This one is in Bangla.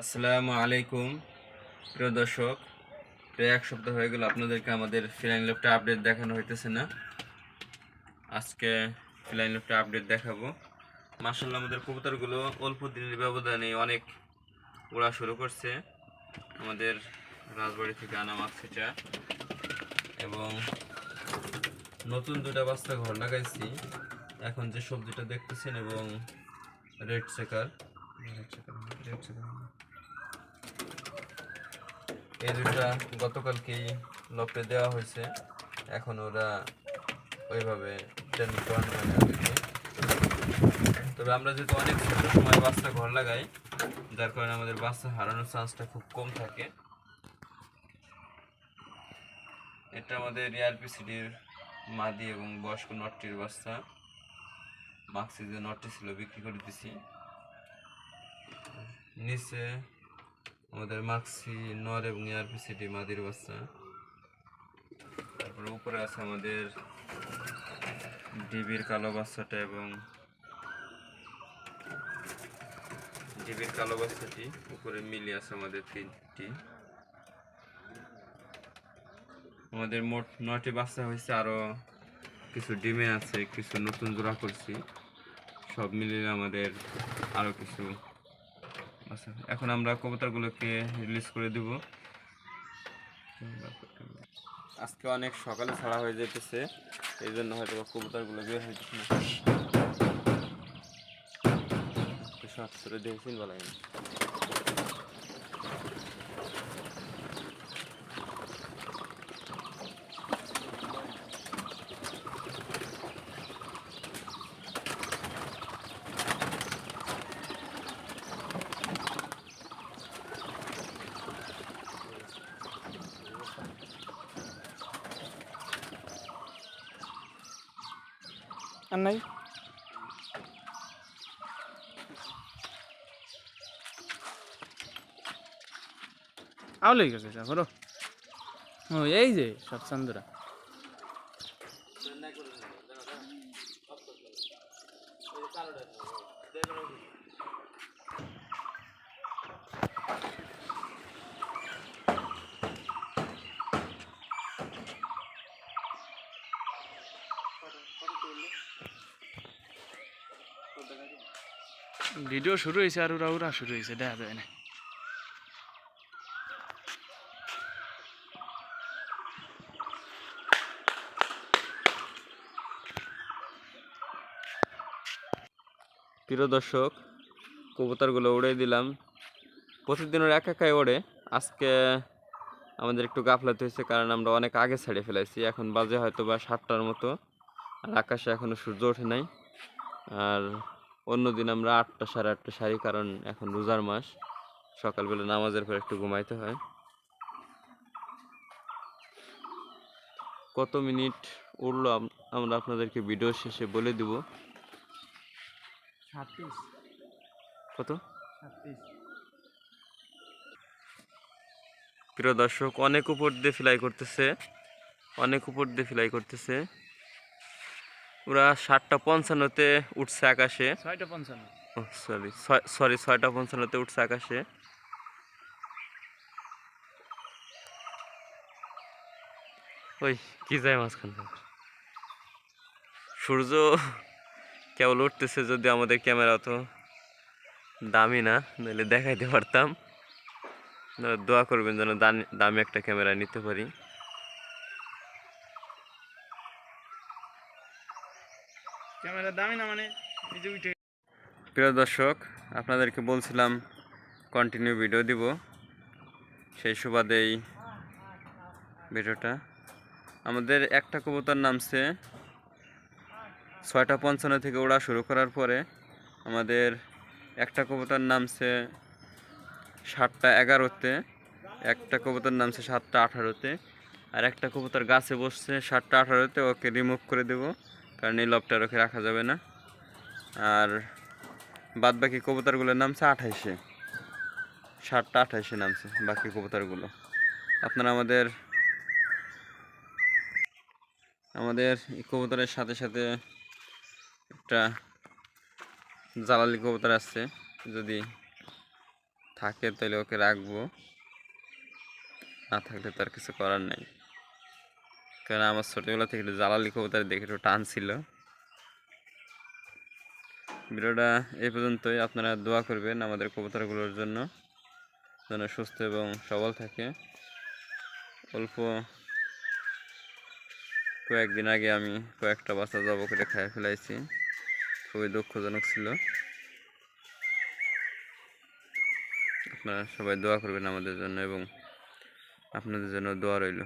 আসসালামু আলাইকুম। প্রিয় দর্শক, প্রায় এক সপ্তাহ হয়ে গেল আপনাদেরকে আমাদের ফিলাইন ল্যাবটা আপডেট দেখানো হইতেছে না। আজকে ফিলাইন ল্যাবটা আপডেট দেখাবো। মার্শাল্লাহ আমাদের কবুতরগুলো অল্প দিনের ব্যবধানে অনেক ওড়া শুরু করছে। আমাদের রাজবাড়ি থেকে আনা মাক্সিটা এবং নতুন দুটা বাচ্চা ঘর লাগাইছি। এখন যে সবজিটা দেখতেছেন এবং red checker red checker red checker এই দুটা গতকালকেই লপে দেওয়া হয়েছে। এখন ওরা ওইভাবে তবে আমরা যেহেতু অনেক ছোট, সময় বাচ্চা ঘর লাগাই, যার কারণে আমাদের বাচ্চা হারানোর চান্সটা খুব কম থাকে। এটা আমাদের এআরপিসিডির মাদি এবং বয়স্ক নটটির বাচ্চা। মাক্সি যে নটটি ছিল, বিক্রি করে দিছি। নিচে আমাদের মাক্সি, নর এবং এআরপিসিডি মাদির বাচ্চা। তারপরে উপরে আছে আমাদের ডিবির কালো বাচ্চাটা এবং ডিবির কালো বাচ্চাটি, উপরে মিলি আছে আমাদের তিনটি। আমাদের মোট নয়টি বাচ্চা হয়েছে, আরও কিছু ডিমে আছে, কিছু নতুন জোড়া করছি। সব মিলিয়ে আমাদের আরও কিছু আচ্ছা এখন আমরা কবুতরগুলোকে রিলিজ করে দেব। আজকে অনেক সকালে ছাড়া হয়ে যেতেছে এই জন্য হয়তো কবুতরগুলো বের হইতেছে না। একটু ছেড়ে দিয়েছেন বলাই আর নাই আউলে গেছে করো ও এই যে সব চান্দুরা ভিডিও শুরু হয়েছে আর ওরা ওরা শুরু হয়েছে দেখা যায় না। প্রিয় দর্শক, কবুতরগুলো উড়ে দিলাম। প্রতিদিনের এক একাই ওড়ে। আজকে আমাদের একটু গাফলাতে হয়েছে, কারণ আমরা অনেক আগে ছেড়ে ফেলেছি এখন বাজে হয়তো বা সাতটার মতো। আর আকাশে এখনও সূর্য ওঠে নাই। আর অন্যদিন আমরা আটটা সাড়ে আটটা সারি কারণ এখন রোজার মাস। সকালবেলা নামাজের পর একটু ঘুমাইতে হয়। কত মিনিট উঠল আমরা আপনাদেরকে ভিডিও শেষে বলে দিব। কত? প্রিয় দর্শক অনেক উপর দিয়ে ফ্লাই করতেছে। অনেক উপর দিয়ে ফ্লাই করতেছে। ওরা সাতটা পঞ্চান্নতে উঠছে আকাশে। ছয়টা পঞ্চান্ন। সরি সরি ছয়টা পঞ্চান্নতে উঠছে আকাশে। ওই কি যায় মাঝখান? সূর্য কেবল উঠতেছে যদি আমাদের ক্যামেরা তো দামি না নাহলে দেখাইতে পারতাম। দোয়া করবেন যেন দামি একটা ক্যামেরা নিতে পারি। মানে প্রিয় দর্শক, আপনাদেরকে বলছিলাম কন্টিনিউ ভিডিও দিব। সেই সুবাদেই ভিডিওটা। আমাদের একটা কবুতর নামছে ছয়টা পঞ্চান্ন থেকে ওড়া শুরু করার পরে আমাদের একটা কবুতর নামছে সাতটা এগারোতে, একটা কবুতর নামছে সাতটা আঠারোতে, আর একটা কবুতর গাছে বসছে সাতটা আঠারোতে, ওকে রিমুভ করে দেব। কারণ এই লবটা ওকে রাখা যাবে না। আর বাদ বাকি কবুতরগুলোর নামছে আঠাইশে। ষাটটা আঠাইশে নামছে বাকি কবুতরগুলো। আপনারা আমাদের আমাদের কবুতরের সাথে সাথে একটা জ্বালালি কবুতর আছে। যদি থাকে তাহলে ওকে রাখব। না থাকলে তার কিছু করার নাই। কারণ আমার ছোটোবেলা থেকে জ্বালালি কবুতর দেখে একটু টান ছিল। ভিডিওটা এই পর্যন্তই। আপনারা দোয়া করবেন আমাদের কবুতরগুলোর জন্য। যেন সুস্থ এবং সবল থাকে। অল্প কয়েকদিন আগে আমি কয়েকটা বাচ্চা জব করে খেয়ে ফেলাইছি। খুবই দুঃখজনক ছিল। আপনারা সবাই দোয়া করবেন আমাদের জন্য এবং আপনাদের জন্য দোয়া রইল।